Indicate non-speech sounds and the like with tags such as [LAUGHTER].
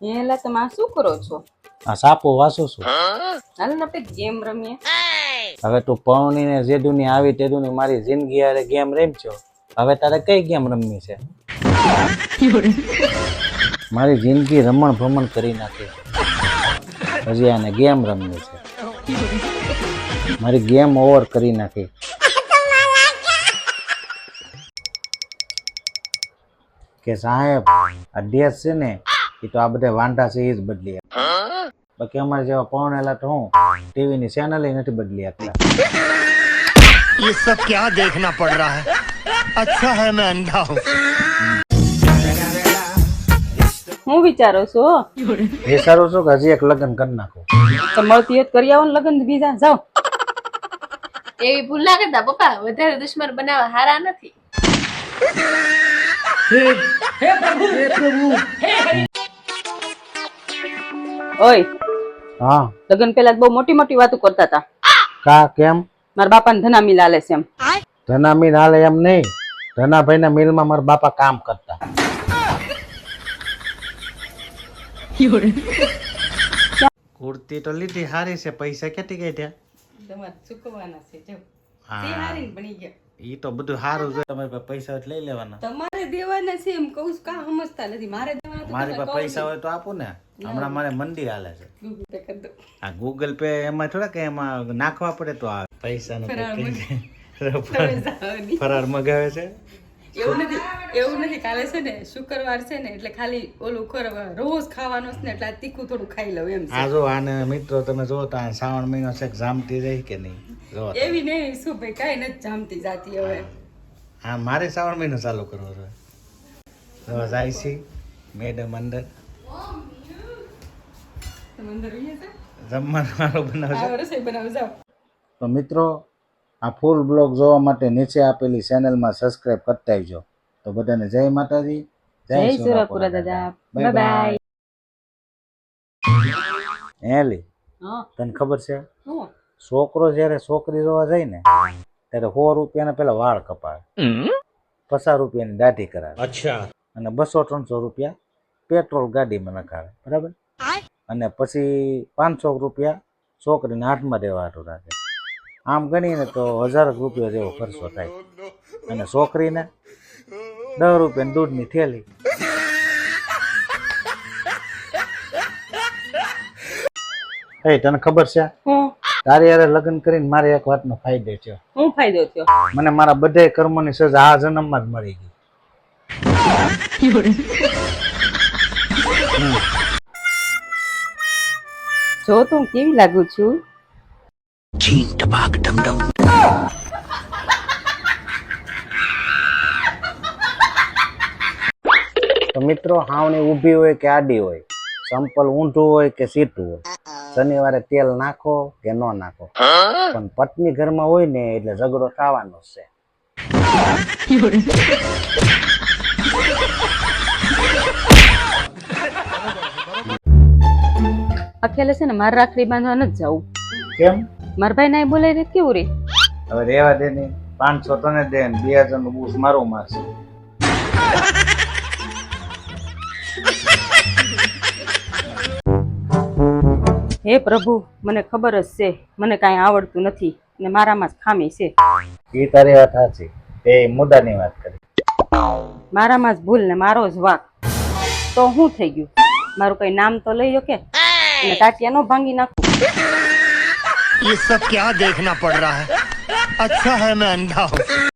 એલા તમે શું કરો છો? આ સાપો વાસો છું. હાલ ને આપણે ગેમ રમીએ. હવે તું પૌની ને જેદુની આવી તેદુની મારી જિંદગી હારે ગેમ રમજો હવે તારે કઈ ગેમ રમવી છે? મારી જિંદગી રમણ ભ્રમણ કરી નાખી. હજી આને ગેમ રમવી છે. મારી ગેમ ઓવર કરી નાખી. કે સાહેબ આ છે ને એ તો આ બધા વાંઢા છે એ જ બદલી આપે. બાકી અમારે જેવા પૌણેલા તો હું ટીવી ની ચેનલ નથી બદલી આપતા ये सब क्या देखना पड़ रहा है अच्छा है मैं अंधा हूँ હું વિચારો છો એ સારું છું કે હજી એક લગ્ન કરી નાખું તો મળતી હોય તો કરી આવો ને લગ્ન બીજા જાઓ એવી ભૂલ ના કરતા પપ્પા વધારે દુશ્મન બનાવવા હારા નથી ઓય. હા. લગન પહેલા બહુ મોટી મોટી વાતો કરતા હતા. કા કેમ? મારા બાપાને ધનામી લાલે છે એમ. ધનામી લાલે એમ નહીં. ધનાભાઈ ના મિલમાં મારા બાપા કામ કરતા. કુર્તી તો લીધી સારી છે પૈસા ક્યાંથી ગયા તમારે ચૂકવાના છે જો. હા. બની ગયા. ઈ તો બધું સારું છે. તમારી પૈસા હોય લઈ લેવાના. તમારે દેવાના છે એમ કહું કા સમજતા નથી. મારે દેવાના મારી પાસે પૈસા હોય તો આપો ને. હમણાં મારે મંદી હાલે છે. આ ગૂગલ પે એમાં થોડા કે એમાં નાખવા પડે તો આવે પૈસા નો ફરાર મગાવે. છે. એવું નથી એવું નથી કાલે છે ને શુક્રવાર છે ને એટલે ખાલી ઓલું કરવા રોજ ખાવાનું છે ને એટલે તીખું થોડું ખાઈ લઉં એમ આ જો આને મિત્રો તમે જો તો આ શ્રાવણ મહિનો છે જામતી રહી કે નહીં? જો એવી નહીં શું ભાઈ કાંઈ નથી જામતી જાતી હવે. હા. મારે શ્રાવણ મહિનો ચાલુ કરવો છે. જાય છે. મેડમ અંદર તમે અંદર રહીએ છો? તો મિત્રો આ ફૂલ બ્લોગ જોવા માટે નીચે આપેલી ચેનલમાં સબસ્ક્રાઇબ કરતા આવજો. તો બધાને જય માતાજી જય સુરાપુરા હેલી તને ખબર છે? છોકરો જયારે છોકરી જોવા જાય ને ત્યારે સો રૂપિયાના પેલા વાળ કપાવે. પચાસ રૂપિયાની દાઢી કરાવે. અને બસો ત્રણસો રૂપિયા પેટ્રોલ ગાડીમાં નખાવે. બરાબર? અને પછી પાંચસો રૂપિયા છોકરીને હાથમાં હાટું રાખે. આમ ગણીને તો હજાર રૂપિયા જેવો ખર્ચો થાય. અને છોકરીને દસ રૂપિયાની દૂધની થેલી. એ તને ખબર છે? તારે યારે લગ્ન કરીને મારે એક વાતનો ફાયદો છે હું ફાયદો થયો? મને મારા બધા કર્મોની સજા આ જન્મમાં જ મળી ગઈ. [LAUGHS] જો તો હું કેવી લાગુ છું? તો મિત્રો હાવણી ઊભી હોય કે આડી હોય? સંપલ ઊંધું હોય કે સીટું હોય? શનિવારે તેલ નાખો કે ન નાખો? પણ પત્ની ઘરમાં હોય ને એટલે ઝઘડો થવાનો છે. અખેલે છે ને મારે રાખડી બાંધવા નથી જવું. કેમ? મારા ભાઈ ના બોલાય રે કેવું રે? હવે રેવા દે ને પાંચસો તને દે ને બે હજારનું બૂસ મારું મારશે. હે પ્રભુ મને ખબર જ છે મને કાંઈ આવડતું નથી ને મારામાં જ ખામી છે. એ તારી વાત સાચી. એ મુદ્દાની વાત કરી. મારામાં જ ભૂલ ને મારો જ વાક. તો શું થઈ ગયું? મારું કઈ નામ તો લઈ કે? અને ટાટિયા નો ભાંગી નાખું ये सब क्या देखना पड़ रहा है अच्छा है मैं अंधा हूँ